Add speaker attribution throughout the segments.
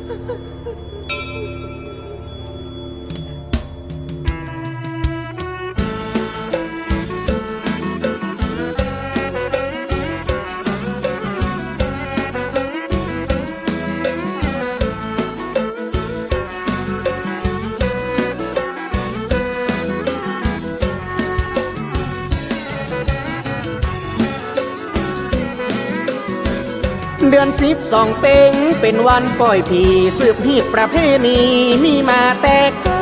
Speaker 1: Ha ha ha! เดือนสิบสองเป่งเป็นวันปล่อยผีสืบฮีดประเพณีมีมาแต่ก่า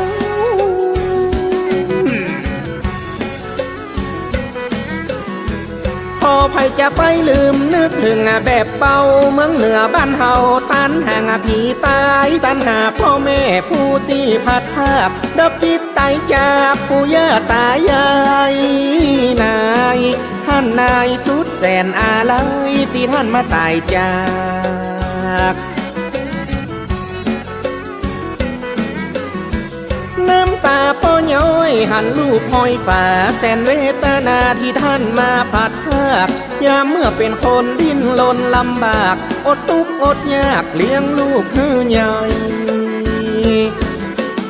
Speaker 1: พอภัยจะไปลืมนึกถึงแบบเบาเมืองเหนือบ้านเฮาตันห่างผีตายตันหาพ่อแม่ผู้ที่พัดภาพดับจิตตายจากปู่ย่าตายายนายานนายสุดแสนอาลัยที่ท่านมาตายจากน้ำตาป้อย้อยหันลูกหอยฝาแสนเวทนาที่ท่านมาผัดภาคยามเมื่อเป็นคนดิ้นรนลำบาก อดทุกข์อดยากเลี้ยงลูกฮือใหญ่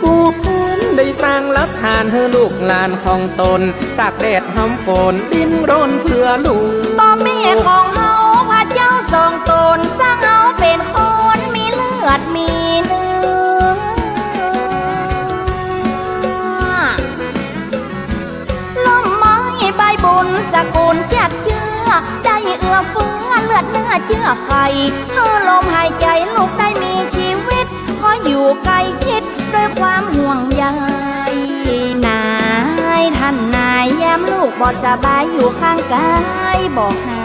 Speaker 1: กูพ้นได้สร้างลั กฐานให้ลูกหลานของตน ตากแดดหำฝนดิ้นรนเพื่อลูก
Speaker 2: บ่มีของเฮาพระเจ้าทรงตนสร้างเฮาเป็นคนมีเลือดมีเนื้อลมไม้ใบบุญสกุลจัดเชื่อได้เอื้อเฟื้อเลือดเนื้อเชื่อใครเพื่อลมหายใจลูกได้มีชีวิตขออยู่ใกล้ชิดด้วยความห่วงใย บ่สบายอยู่ข้างกายบอกหา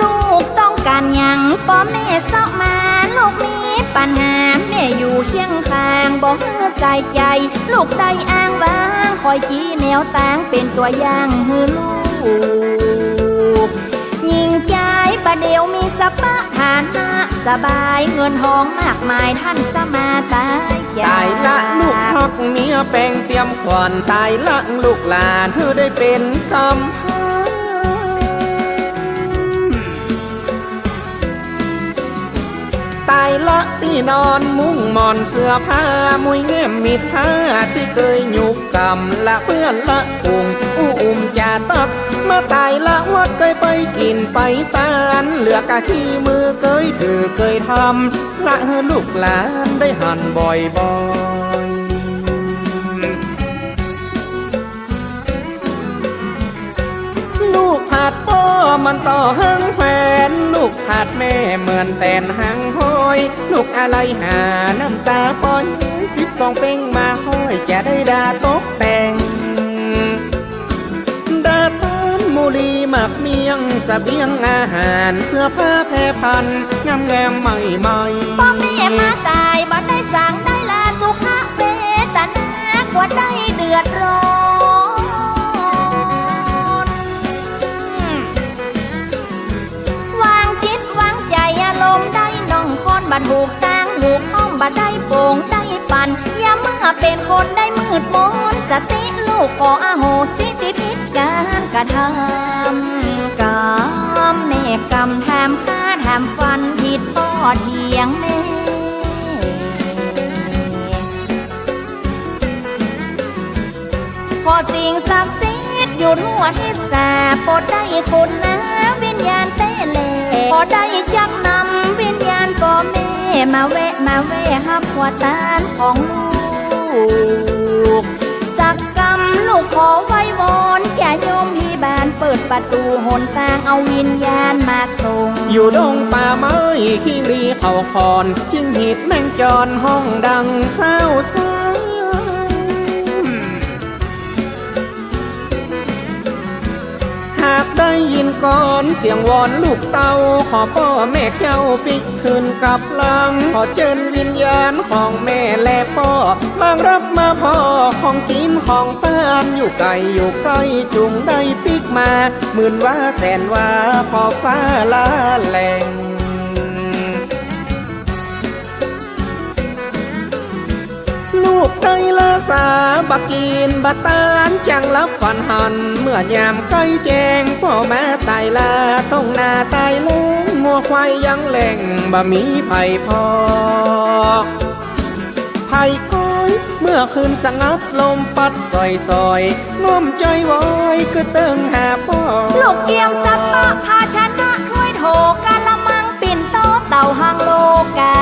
Speaker 2: ลูกต้องการยังป้อแม่เสามาลูกมีปัญหาแม่อยู่เคียงข้างบอกเฮือใส่ใจ ลูกได้อ้างว้างคอยชี้แนวตางเป็นตัวอย่างให้ลูก ยิงใจประเดี๋ยวมีสปะฐาน สบายเงินทองมากมายท่านสมาตายจ
Speaker 1: ตายละลูกพักเมียแปลงเตรียมขวัญตายละลูกหลานเธอได้เป็นตำ ตายละที่นอนมุ้งหมอนเสื้อผ้ามุยแง้มมีท่าที่เคยหยุกกำละเพื่อนละคุงอู้อุ่มจาตักมาตายละวัดเคยไปกินไปตานเหลือกะขี้มือเคยถือเคยทำละลูกหลานได้หันบ่อยบ่อยลูกผัดพ่อมันต่อหัง ลูกผัดแม่เหมือนแตนหังห้อย ลูกอะไรหาน้ำตาปอยสิบสองเป้งมาห้อยจะได้ดาตกแต่งดาทานมูลีหมักเมียงสเสบียงอาหารเสื้อผ้าแพรพันงามแงมใหม่ใหม่
Speaker 2: ป้อแม่มาตายบ่ได้สั่งได้ลาสุขเวทนากว่าได้เดือดร้อน ดหูกตางหูห้องบัดได้โป่งได้ปันอย่าเมื่อเป็นคนได้มืดมนสติลูกขออาโหสิติพิษการกระทำกรรมแม่กรรมทำฆ่าทำฟันผิดพ่อเถียงแม่ขอสิ่งศักดิ์สิทธิ์อยู่ทั่วทิศาโปรดได้คุณนะวิญญาณเต้เล่ขอได้จักนำ ม่มาแวะมาแวะหับหัวตานของลูก สักกรรมลูกขอไว้วอนอย่าโยมที่บ้านเปิดประตูหนทางเอาวิญญาณมาส่ง
Speaker 1: อยู่ดงป่าไม้ขี้รีเขาคอนจึงหิดแมงจรห้องดังเศร้าเศร้า กได้ยินก่อนเสียงวอนลูกเต้าขอพ่อแม่เจ้าปิกคืนกลับหลัง ขอเชิญวิญญาณของแม่และพ่อมารับมาพ่อของกินของป้านอยู่ไกลอยู่ใกล้จุงได้ปิกมาหมื่นว่าแสนว่าขอฟ้าลาแหลง ลูกได้ลาสาบักกินบัตานจังรับฝันหัน เมื่อยามใกล้แจงพ่อแม่ตายลาต้องนาตายลงงัวควายยังแหล่งบ่มีไผ่พอไผ่ก้อยเมื่อคืนสงัดลมปัดซอยซอยน้อมใจวอยคือเติงหาพ่อ
Speaker 2: ลูกเกี่ยมสับปะภาชนะถ้วยโถกะละมังปิ่นโตเต่าหังโลกา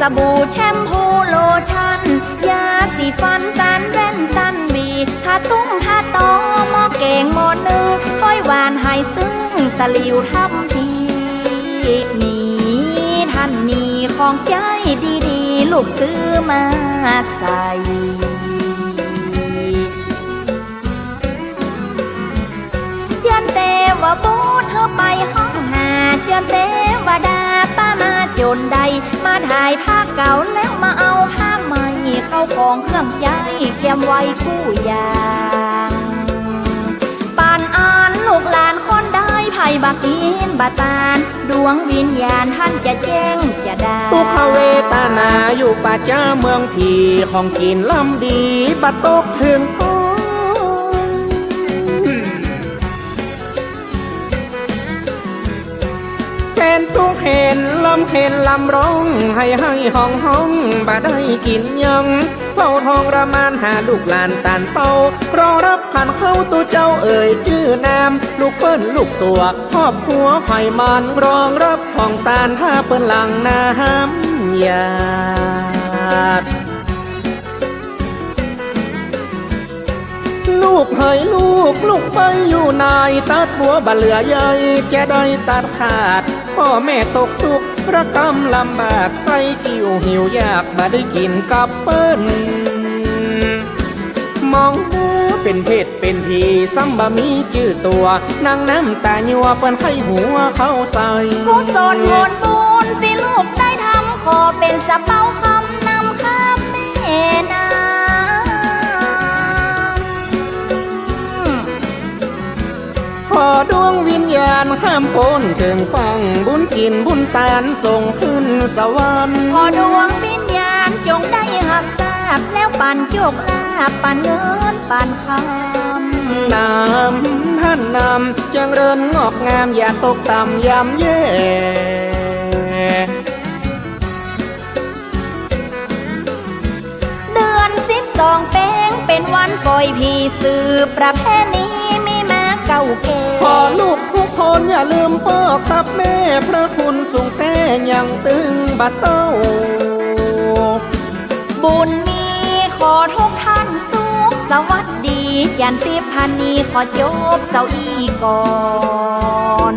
Speaker 2: สบู่แชมพูโลชั่น ยาสีฟันตันเว่นตันบีผ้าตุ้งผ้าตอมอเก่งหมอนึงค่อยหวานหายซึ้งตะลิวทับทีนี้ท่านนี้ของใจดีๆ ลูกซื้อมาใส่ยันเตวะบูธเธอไปห้องหาเจนเตว่าดาป้ามาจนใด ถ่ายภาพเก่าแล้วมาเอาภาพใหม่เข้าของเครื่องใจเก็บไว้คู่อยางปานอ่านลูกหลานคนได้ไผ่บักอินบาตาน ดวงวิญญาณท่านจะแจ้งจะได้
Speaker 1: ทุกขเวตานาอยู่ป่าจ้าเมืองผีของกินลำดีบัดตกถึงต้ นทุกเห็นลำเห็นลำร้อง ให้ให้ห้องห้องบ่ได้กินยังเฝ้าทองระมานหาลูกหลานตานเป้ารอรับผ่านเข้าตัวเจ้าเอ่ยชื่อนามลูกเปิ้นลูกตัวครอบครัวไผ่มันรองรับของตานถ้าเปิ้นหลังน้ำยาดลูกเฮยลูกลูกไปอยู่นายตัดบัวบะเหลือใหญ่จะได้ตัดขาด พ่อแม่ตกทุกข์ระกำลำบากใส่กิ่วหิวยากมาได้กินกับเปิ้นมองดูเป็นเพศเป็นทีซ้ำบะมีจื้อตัวนางน้ำตายัวเปิ้นไข้หัวเข้าใส่
Speaker 2: กุศลผลบุญที่ลูกได้ทำขอเป็นสะเป้าเขา
Speaker 1: ข้ามพ้นถึงฟังบุญกินบุญตานส่งขึ้นสวรรค์
Speaker 2: ขอดวงวิญญาณจงได้หักทราบแล้วปันโจกลาบปันเงินปันคำ
Speaker 1: นำท่านนำจังเริญงอกงามอย่าตกต่ำยำแย่
Speaker 2: เดือนสิบสองแป้งเป็นวันปล่อยผีสืบประเพณีมีมาเก่าแก่
Speaker 1: ขอลูกทุกคนอย่าลืมพ่อกับแม่พระคุณสูงแต่ยังตึงบัดเต้า
Speaker 2: บุญมีขอทุกท่านสุขสวัสดียันติพันนีขอจบเจ้าอีก่อน